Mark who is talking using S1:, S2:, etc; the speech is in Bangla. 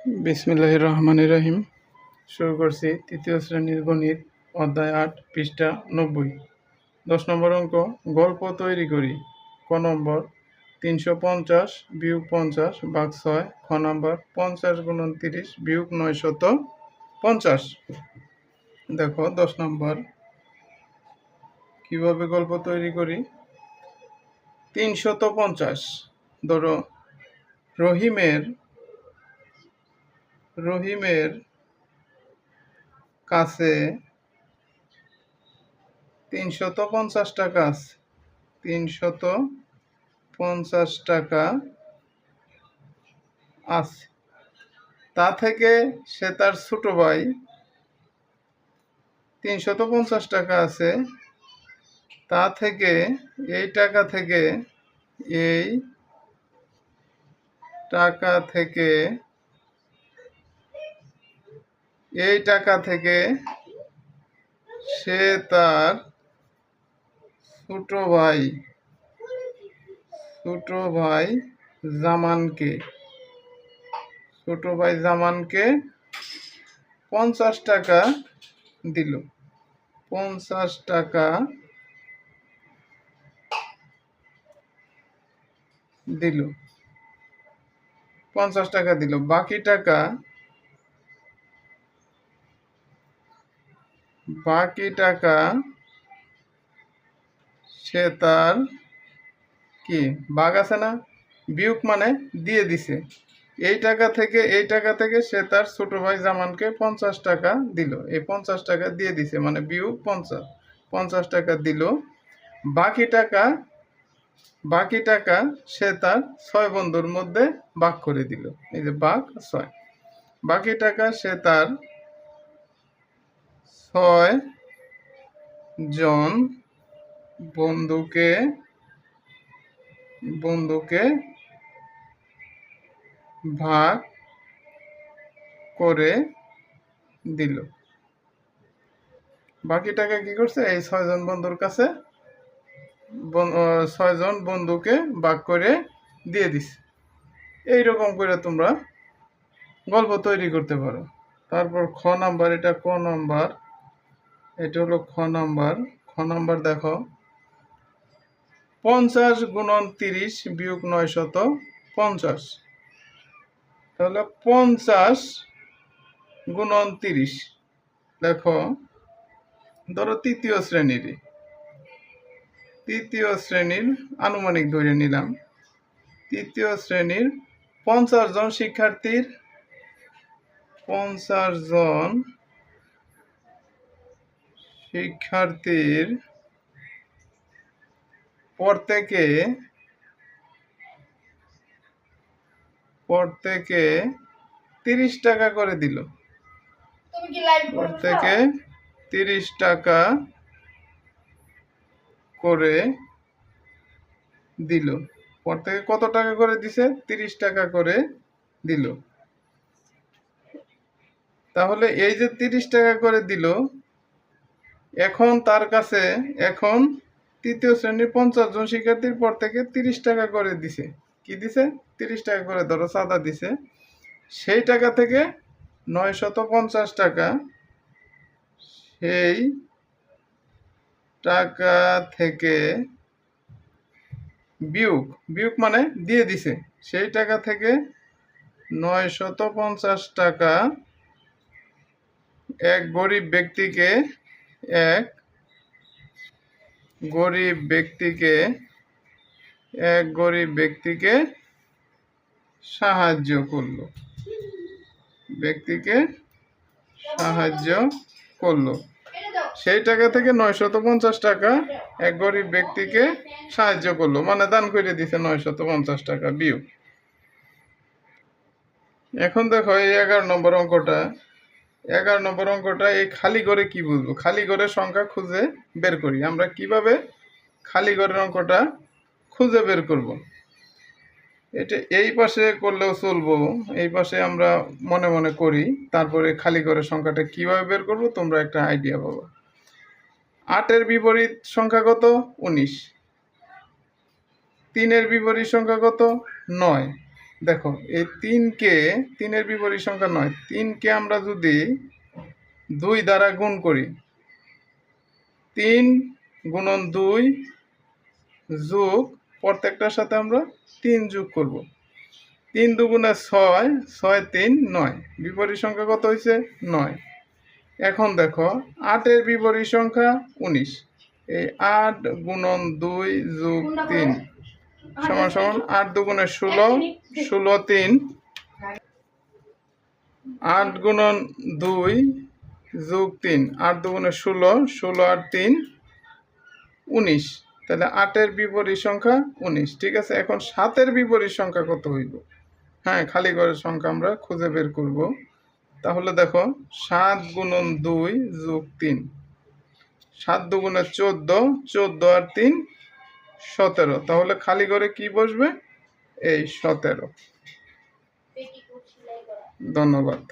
S1: বিসমিল্লাহ রহমান রহিম শুরু করছি তৃতীয় শ্রেণির গণিত, অধ্যায় আট, পৃষ্ঠা নব্বই। দশ নম্বর অঙ্ক, গল্প তৈরি করি। ক নম্বর, তিনশো পঞ্চাশ বিয়োগ পঞ্চাশ বাঘ ছয়, খ নম্বর, পঞ্চাশ গুণন তিরিশ বিয়োগ নয়শত পঞ্চাশ। দেখো, দশ নম্বর, কীভাবে গল্প তৈরি করি? তিনশত পঞ্চাশ। ধরো, রহিমের রহিমের কাছে তিনশত পঞ্চাশ টাকা আছে। তিনশত পঞ্চাশ টাকা আছে। তা থেকে সে তার ছোট ভাই তিনশত পঞ্চাশ টাকা আছে। তা থেকে এই টাকা থেকে এই টাকা থেকে এই টাকা থেকে সে তার ছোট ভাই ছোট ভাই জামানকে, ছোট ভাই জামানকে পঞ্চাশ টাকা দিল। পঞ্চাশ টাকা দিল। পঞ্চাশ টাকা দিল। বাকি টাকা বাকি টাকা সে তার কি? বাঘ আছে না? বিয়োগ মানে দিয়ে দিছে। এই টাকা থেকে, এই টাকা থেকে সে তার ছোট ভাই জামানকে পঞ্চাশ টাকা দিল। এই পঞ্চাশ টাকা দিয়ে দিছে মানে বিয়োগ পঞ্চাশ। পঞ্চাশ টাকা দিল। বাকি টাকা বাকি টাকা সে তার ছয় বন্ধুর মধ্যে ভাগ করে দিল। এই যে বাঘ ছয়। বাকি টাকা সে তার ছয় জন বন্ধুকে বন্ধুকে ভাগ করে দিল। বাকি টাকা কি করছে? এই ছয়জন বন্ধুর কাছে ছয়জন বন্ধুকে ভাগ করে দিয়ে দিছে। এইরকম করে তোমরা গল্প তৈরি করতে পারো। তারপর খ নাম্বার, এটা ক নাম্বার? এটা হলো খ নাম্বার। খ নাম্বার দেখো। পঞ্চাশ গুণন তিরিশ বিয়োগ নয় শত পঞ্চাশ। তাহলে পঞ্চাশ গুণন তিরিশ। দেখো, ধরো তৃতীয় শ্রেণির। তৃতীয় শ্রেণির আনুমানিক ধরে নিলাম। তৃতীয় শ্রেণির পঞ্চাশ জন শিক্ষার্থীর পঞ্চাশ জন শিক্ষার্থীর প্রত্যেকে প্রত্যেকে তিরিশ টাকা করে দিল। প্রত্যেকে তিরিশ টাকা করে দিল। প্রত্যেকে কত টাকা করে দিছে? তিরিশ টাকা করে দিল। তাহলে এই যে তিরিশ টাকা করে দিল এখন তার কাছে এখন তৃতীয় শ্রেণির পঞ্চাশ জন শিক্ষার্থীর পর থেকে তিরিশ টাকা করে দিছে। কি দিছে? তিরিশ টাকা করে, ধরো চাঁদা দিছে। সেই টাকা থেকে নয় শত পঞ্চাশ টাকা সেই টাকা থেকে বিয়োগ বিয়োগ মানে দিয়ে দিছে। সেই টাকা থেকে নয় শত পঞ্চাশ টাকা এক গরিব ব্যক্তিকে এক, গরিব ব্যক্তিকে, এক গরিব ব্যক্তিকে সাহায্য করল। ব্যক্তিকে সাহায্য করল। সেই টাকা থেকে নয়শত পঞ্চাশ টাকা এক গরিব ব্যক্তিকে সাহায্য করল। মানে দান করে দিছে নয়শত পঞ্চাশ টাকা বিয়োগ। এখন দেখো এই এগারো নম্বর অঙ্কটা এগারো নম্বর অঙ্কটা এই খালি ঘরে কি বুঝব খালি ঘরের সংখ্যা খুঁজে বের করি। আমরা কীভাবে খালি ঘরের অঙ্কটা খুঁজে বের করব। এটা এই পাশে করলেও চলবো। এই পাশে আমরা মনে মনে করি, তারপরে খালি ঘরের সংখ্যাটা কীভাবে বের করব তোমরা একটা আইডিয়া পাবো। আটের বিপরীত সংখ্যা কত? উনিশ। তিনের বিপরীত সংখ্যা কত? নয়। দেখো এই তিনকে তিনের বিপরীত সংখ্যা নয় তিনকে আমরা যদি দুই দ্বারা গুণ করি তিন গুণন দুই যোগ প্রত্যেকটার সাথে আমরা তিন যোগ করব। তিন দুগুণে ছয় ছয় তিন নয় বিপরীত সংখ্যা কত হয়েছে? নয়। এখন দেখো আটের বিপরীত সংখ্যা উনিশ এই আট গুণন দুই যোগ তিন সমান সমান আট দুগুণে ষোলো ষোলো তিন। আট গুণন দুই যোগ তিন আট দুগুণে ষোলো ষোলো আট তিন উনিশ। তাহলে আটের বিপরীত সংখ্যা উনিশ। ঠিক আছে এখন সাতের বিপরীত সংখ্যা কত হইব? হ্যাঁ খালি ঘরের সংখ্যা আমরা খুঁজে বের করব। তাহলে দেখো সাত গুণন দুই যোগ তিন। সাত দুগুণে চোদ্দ চোদ্দ আর তিন সতেরো। তাহলে খালি ঘরে কি বসবে? এই সতেরো। ধন্যবাদ।